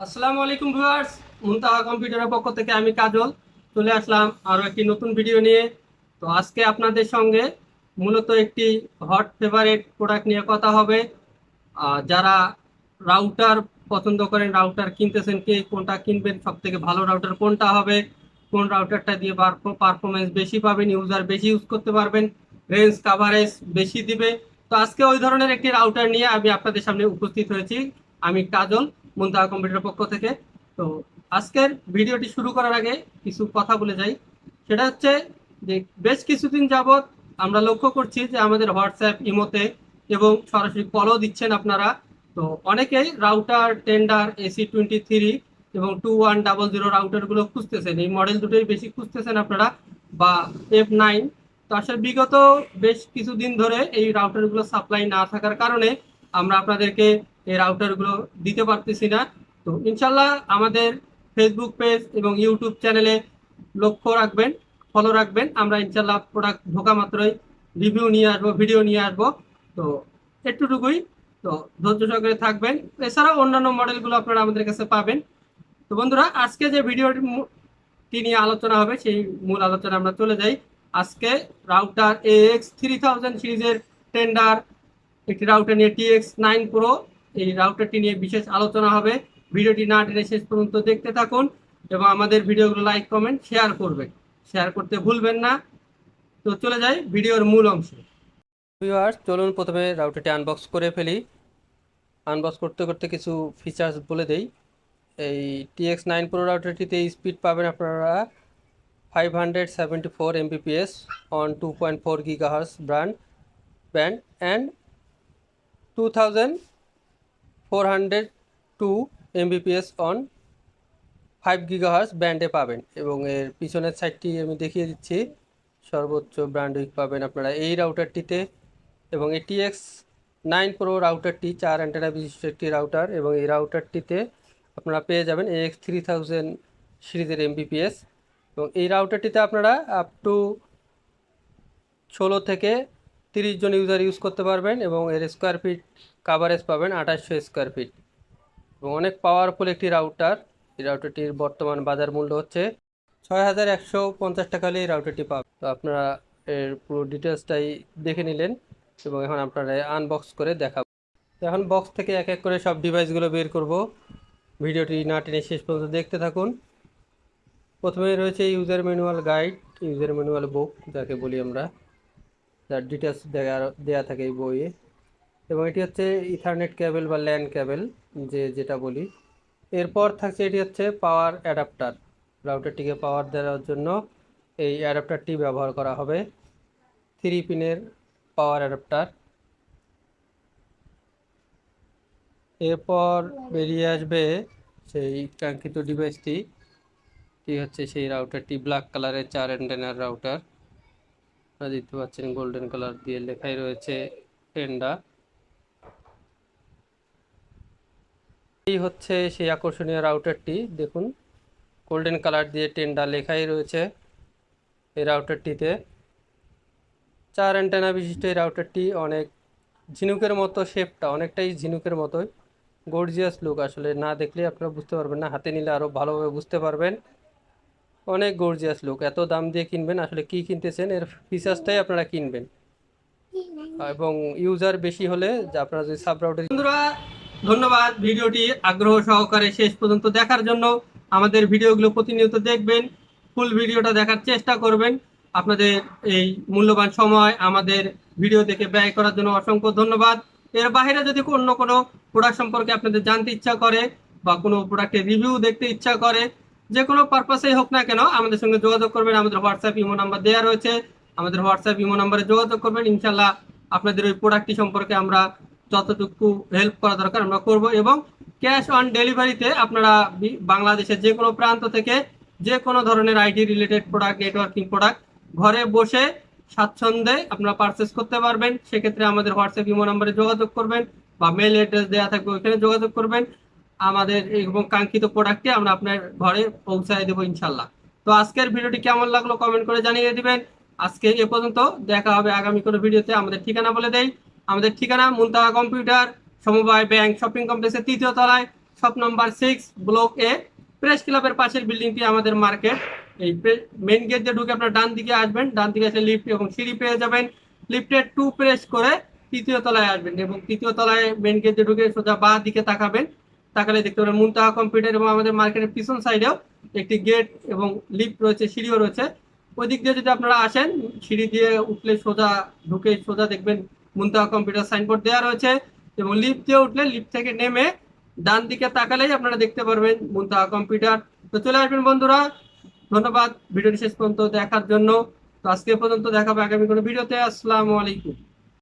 আসসালামু আলাইকুম ভিউয়ার্স, মুনতাহা কম্পিউটারের পক্ষ থেকে আমি কাজল। চলে আসলাম আরও একটি নতুন ভিডিও নিয়ে। তো আজকে আপনাদের সঙ্গে মূলত একটি হট ফেভারিট প্রোডাক্ট নিয়ে কথা হবে। যারা রাউটার পছন্দ করেন রাউটার কিনতেছেন, কে কোনটা কিনবেন সব থেকে ভালো রাউটার কোনটা হবে, কোন রাউটারটা দিয়ে পারফরমেন্স বেশি পাবেন ইউজার বেশি ইউজ করতে পারবেন রেঞ্জ কাভারেজ বেশি দিবে। তো আজকে ওই ধরনের একটি রাউটার নিয়ে আমি আপনাদের সামনে উপস্থিত হয়েছি। আমি কাজল মুন্তাহা কম্পিউটার পক্ষ থেকে। তো আজকের ভিডিওটি শুরু করার আগে কিছু কথা বলে যাই। সেটা হচ্ছে যে বেশ কিছুদিন যাবৎ আমরা লক্ষ্য করছি যে আমাদের হোয়াটসঅ্যাপ ইমোতে এবং সরাসরি কলও দিচ্ছেন আপনারা। তো অনেকেই router Tenda AC twenty three এবং টু ওয়ান ডাবল জিরো রাউটারগুলো খুঁজতেছেন। এই মডেল দুটোই বেশি খুঁজতেছেন আপনারা বা এফ নাইন তো আসলে বিগত বেশ কিছুদিন ধরে এই রাউটারগুলো সাপ্লাই না থাকার কারণে আমরা আপনাদেরকে এই রাউটারগুলো দিতে পারতেছি না। তো ইনশাল্লাহ আমাদের ফেসবুক পেজ এবং ইউটিউব চ্যানেলে লক্ষ্য রাখবেন ফলো রাখবেন। আমরা ইনশাল্লাহ প্রোডাক্ট ঢোকা মাত্রই রিভিউ নিয়ে আসব ভিডিও নিয়ে আসব। তো একটুটুকুই তো ধৈর্য সহকারে থাকবেন। এছাড়াও অন্যান্য মডেলগুলো আপনারা আমাদের কাছে পাবেন। তো বন্ধুরা, আজকে যে ভিডিওটি নিয়ে আলোচনা হবে, সেই মূল আলোচনা আমরা চলে যাই। আজকে router A X three thousand সিরিজের টেন্ডার একটি রাউটার নিয়ে টি এক্স নাইন প্রো এই রাউটারটি নিয়ে বিশেষ আলোচনা হবে। ভিডিওটি না টেনে শেষ পর্যন্ত দেখতে থাকুন এবং আমাদের ভিডিওগুলো লাইক, কমেন্ট, শেয়ার করবেন। শেয়ার করতে ভুলবেন না। তো চলে যাই ভিডিওর মূল অংশে। ভিউয়ার্স চলুন প্রথমে রাউটারটি আনবক্স করে ফেলি। আনবক্স করতে করতে কিছু ফিচার্স বলে দেই। এই টিএক্স নাইন প্রো রাউটারটিতে স্পিড পাবেন আপনারা five hundred seventy four Mbps on two point four gigahertz brand band and two thousand four hundred two Mbps on five gigahertz ব্যান্ডে পাবেন। এবং এর পিছনের সাইডটি আমি দেখিয়ে দিচ্ছি। সর্বোচ্চ ব্র্যান্ড উইক পাবেন আপনারা এই রাউটারটিতে এবং এটিএক্স নাইন প্রো রাউটারটি চার অ্যান্টেনা বিশিষ্ট একটি রাউটার এবং এই রাউটারটিতে আপনারা পেয়ে যাবেন এক্স থ্রি থাউজেন্ড সিরিজের এমবিপিএস এবং এই রাউটারটিতে আপনারা আপ টু ষোলো থেকে তিরিশ জন ইউজার ইউজ করতে পারবেন এবং এর স্কোয়ার ফিট কাভারেজ পাবেন আঠাশশো স্কোয়ার ফিট এবং অনেক পাওয়ারফুল একটি রাউটার এই রাউটারটির বর্তমান বাজার মূল্য হচ্ছে ছয় হাজার একশো পঞ্চাশ টাকা হলে এই রাউটারটি পাবেন। তো আপনারা এর পুরো ডিটেলসটাই দেখে নিলেন এবং এখন আপনারা আনবক্স করে দেখাবো। এখন বক্স থেকে এক এক করে সব ডিভাইসগুলো বের করব। ভিডিওটি না টেনে শেষ পর্যন্ত দেখতে থাকুন। প্রথমে রয়েছে user manual guide user manual book যাকে বলি আমরা। যার ডিটেলস দেওয়া থাকে এই বইয়ে। এবং এটি হচ্ছে ইথারনেট কেবল বা ল্যান্ড কেবল যে যেটা বলি। এরপর থাকছে এটি হচ্ছে পাওয়ার অ্যাডাপ্টার রাউটারটিকে পাওয়ার দেওয়ার জন্য এই অ্যাডাপ্টারটি ব্যবহার করা হবে। থ্রি পিনের পাওয়ার অ্যাডাপ্টার এরপর বেরিয়ে আসবে সেই কাঙ্ক্ষিত ডিভাইসটি হচ্ছে সেই রাউটারটি ব্ল্যাক কালারের চার অ্যান্টেনার রাউটার আপনারা দেখতে পাচ্ছেন গোল্ডেন কালার দিয়ে লেখাই রয়েছে টেন্ডা এই হচ্ছে সেই আকর্ষণীয় রাউটারটি দেখুন। গোল্ডেন কালার দিয়ে টেন্ডা লেখাই রয়েছে এই রাউটারটিতে চার অ্যান্টেনা বিশিষ্ট এই রাউটারটি অনেক ঝিনুকের মতো শেপটা অনেকটাই ঝিনুকের মতোই। গর্জিয়াস লুক আসলে না দেখলে আপনারা বুঝতে পারবেন না। হাতে নিলে আরও ভালোভাবে বুঝতে পারবেন। অনেক গর্জিয়াস লুক এত দাম দিয়ে কিনবেন, আসলে কি কিনতেছেন, এর ফিচার্সটাই আপনারা কিনবেন। এবং ইউজার বেশি হলে আপনারা যদি সাব রাউটার বন্ধুরা, ধন্যবাদ ভিডিওটি আগ্রহ সহকারে শেষ পর্যন্ত দেখার জন্য। আমাদের ভিডিওগুলো প্রতিনিয়ত দেখবেন ফুল ভিডিওটা দেখার চেষ্টা করবেন। আপনাদের এই মূল্যবান সময় আমাদের ভিডিও দেখে ব্যয় করার জন্য অসংখ্য ধন্যবাদ। এর বাইরে যদি অন্য কোনো প্রোডাক্ট সম্পর্কে আপনাদের জানতে ইচ্ছা করে বা কোনো প্রোডাক্টের রিভিউ দেখতে ইচ্ছা করে যে কোনো পারপাসেই হোক না কেন, আমাদের সঙ্গে যোগাযোগ করবেন। আমাদের হোয়াটসঅ্যাপ ইমো নাম্বার দেওয়া রয়েছে। আমাদের হোয়াটসঅ্যাপ ইমো নাম্বারে যোগাযোগ করবেন। ইনশাল্লাহ আপনাদের ওই প্রোডাক্টটি সম্পর্কে আমরা যতটুকু হেল্প করা দরকার আমরা করব এবং ক্যাশ অন ডেলিভারিতে আপনারা বাংলাদেশের যে কোনো প্রান্ত থেকে যে কোনো ধরনের IT related product networking product ঘরে বসে স্বাচ্ছন্দ্যে আপনারা পারচেস করতে পারবেন। সেক্ষেত্রে আমাদের হোয়াটসঅ্যাপ ইমো নাম্বারে যোগাযোগ করবেন বা মেল অ্যাড্রেস দেওয়া থাকবে ওইখানে যোগাযোগ করবেন। আমাদের এবং কাঙ্ক্ষিত প্রোডাক্টটি আমরা আপনার ঘরে পৌঁছায় দেবো ইনশাল্লাহ। তো আজকের ভিডিওটি কেমন লাগল কমেন্ট করে জানিয়ে দিবেন। আজকে এ পর্যন্ত দেখা হবে আগামী কোনো ভিডিওতে। আমাদের ঠিকানা বলে দেই। আমাদের ঠিকানা মুনতাহা কম্পিউটার, সমবায় ব্যাংক, শপিং কমপ্লেক্সের তৃতীয় তলায়, shop number six block A press ক্লাবের পাশের বিল্ডিংটি আমাদের মার্কেট। এই মেন গেট দিয়ে ঢুকে আপনার ডান দিকে আসবেন। ডান দিকে এসে লিফট এবং সিঁড়ি পেয়ে যাবেন। লিফটের টু প্রেস করে তৃতীয় তলায় আসবেন এবং তৃতীয় তলায় মেন গেট দিয়ে ঢুকে সোজা বা দিকে তাকাবেন। তাকালে দেখতে পাবেন মুনতাহা কম্পিউটার এবং আমাদের মার্কেটের পিছন সাইডেও একটি গেট এবং লিফট রয়েছে, সিঁড়িও রয়েছে। ওই দিক দিয়ে যদি আপনারা আসেন, সিঁড়ি দিয়ে উঠলে সোজা ঢুকে সোজা দেখবেন মুনতাহা কম্পিউটার সাইনবোর্ড দেওয়া রয়েছে এবং লিফট দিয়ে উঠলে লিফট থেকে নেমে ডান দিকে তাকালেই আপনারা দেখতে পারবেন মুনতাহা কম্পিউটার তো চলে আসবেন বন্ধুরা, ধন্যবাদ। ভিডিওটি শেষ পর্যন্ত দেখার জন্য। তো আজকে পর্যন্ত দেখাবো। আগামী কোনো ভিডিওতে, আসসালামু আলাইকুম।